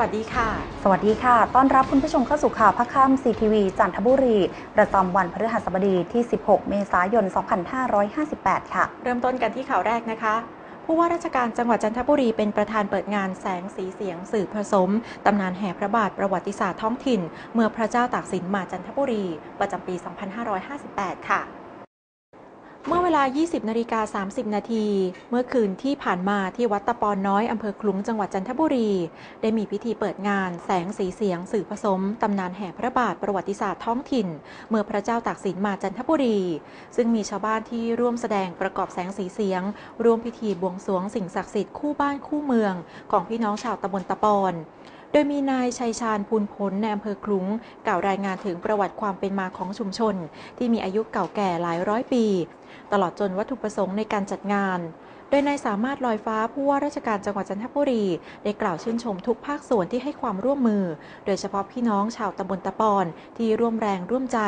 วัสดีค่ะ สวัสดีค่ะ ต้อนรับคุณผู้ชมเข้าสู่ข่าวพักค่ำซีทีวีจันทบุรี ประจำวันพฤหัสบดีที่ 16 เมษายน 2558 ค่ะ เริ่มต้นกันที่ข่าวแรกนะคะผู้ว่าราชการจังหวัดจันทบุรีเป็นประธานเปิดงานแสงสีเสียงสื่อผสม ตำนานแห่พระบาทประวัติศาสตร์ท้องถิ่น เมื่อพระเจ้าตากสินมาจันทบุรี ประจำปี 2558 ค่ะ เมื่อเวลา 20นาฬิกา30 นาที เมื่อคืนที่ผ่านมาที่วัดตะปอนน้อย อำเภอคลุงจังหวัดจันทบุรี ได้มีพิธีเปิดงานแสงสีเสียงสื่อผสม ตำนานแห่พระบาทประวัติศาสตร์ท้องถิ่น เมื่อพระเจ้าตากสินมาจันทบุรี ซึ่งมีชาวบ้านที่ร่วมแสดงประกอบแสงสีเสียง ร่วมพิธีบวงสรวงสิ่งศักดิ์สิทธิ์คู่บ้านคู่เมือง ของพี่น้องชาวตำบลตะปอนโดยมีนายชัยชาญพูนผลในอำเภอคลุงกล่าวรายงานถึงประวัติความเป็นมาของชุมชน ที่มีอายุเก่าแก่หลายร้อยปี ตลอดจนวัตถุประสงค์ในการจัดงาน โดยนายสามารถลอยฟ้าผู้ว่าราชการจังหวัดจันทบุรี ได้กล่าวชื่นชมทุกภาคส่วนที่ให้ความร่วมมือ โดยเฉพาะพี่น้องชาวตำบลตะปอน ที่ร่วมแรงร่วมใจ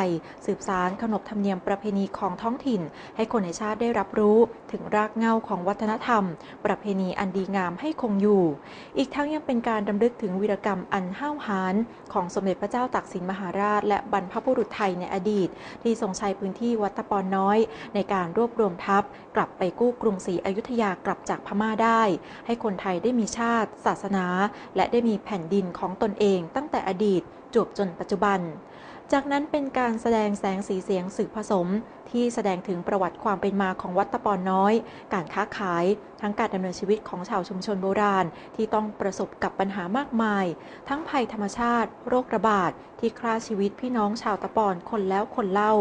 สืบสารขนบธรรมเนียมประเพณีของท้องถิ่น ให้คนในชาติได้รับรู้ถึงรากเหง้าของวัฒนธรรม ประเพณีอันดีงามให้คงอยู่ อีกทั้งยังเป็นการดำลึกถึงวีรกรรมอันห้าวหาญของสมเด็จพระเจ้าตากสินมหาราช และบรรพบุรุษไทยในอดีต ที่ทรงใช้พื้นที่วัดตะปอนน้อยในการรวบรวมทัพ กลับไปกู้กรุงศรีอยุธยากลับจากพม่าได้ ให้คนไทยได้มีชาติ ศาสนา และได้มีแผ่นดินของตนเองตั้งแต่อดีตจวบจนปัจจุบัน จากนั้นเป็นการแสดงแสงสีเสียงสื่อผสม ที่แสดงถึงประวัติความเป็นมาของวัดตะปอนน้อย การค้าขาย ทั้งการดำเนินชีวิตของชาวชุมชนโบราณ ที่ต้องประสบกับปัญหามากมาย ทั้งภัยธรรมชาติ โรคระบาด ที่ฆ่าชีวิตพี่น้องชาวตะปอนคนแล้วคนเล่า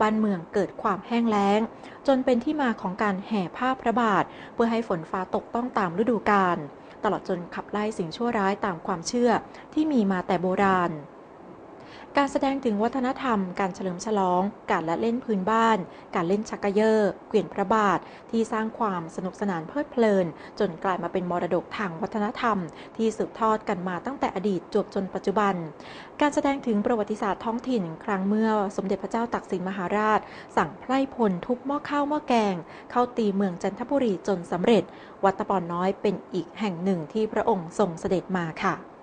บ้านเมืองเกิดความแห้งแล้ง จนเป็นที่มาของการแห่ผ้าพระบาท เพื่อให้ฝนฟ้าตกต้องตามฤดูกาลตลอดจนขับไล่สิ่งชั่วร้ายตามความเชื่อที่มีมาแต่โบราณ การแสดงถึงวัฒนธรรม การเฉลิมฉลอง การละเล่นพื้นบ้าน การเล่นชักกะเยอร์เกวียนพระบาท ที่สร้างความสนุกสนานเพลิดเพลิน จนกลายมาเป็นมรดกทางวัฒนธรรม ที่สืบทอดกันมาตั้งแต่อดีตจวบจนปัจจุบัน การแสดงถึงประวัติศาสตร์ท้องถิ่น ครั้งเมื่อสมเด็จพระเจ้าตากสินมหาราช สั่งไพร่พลทุบหม้อข้าวหม้อแกง เข้าตีเมืองจันทบุรีจนสำเร็จ วัดตะปอนน้อยเป็นอีกแห่งหนึ่งที่พระองค์ทรงเสด็จมาค่ะ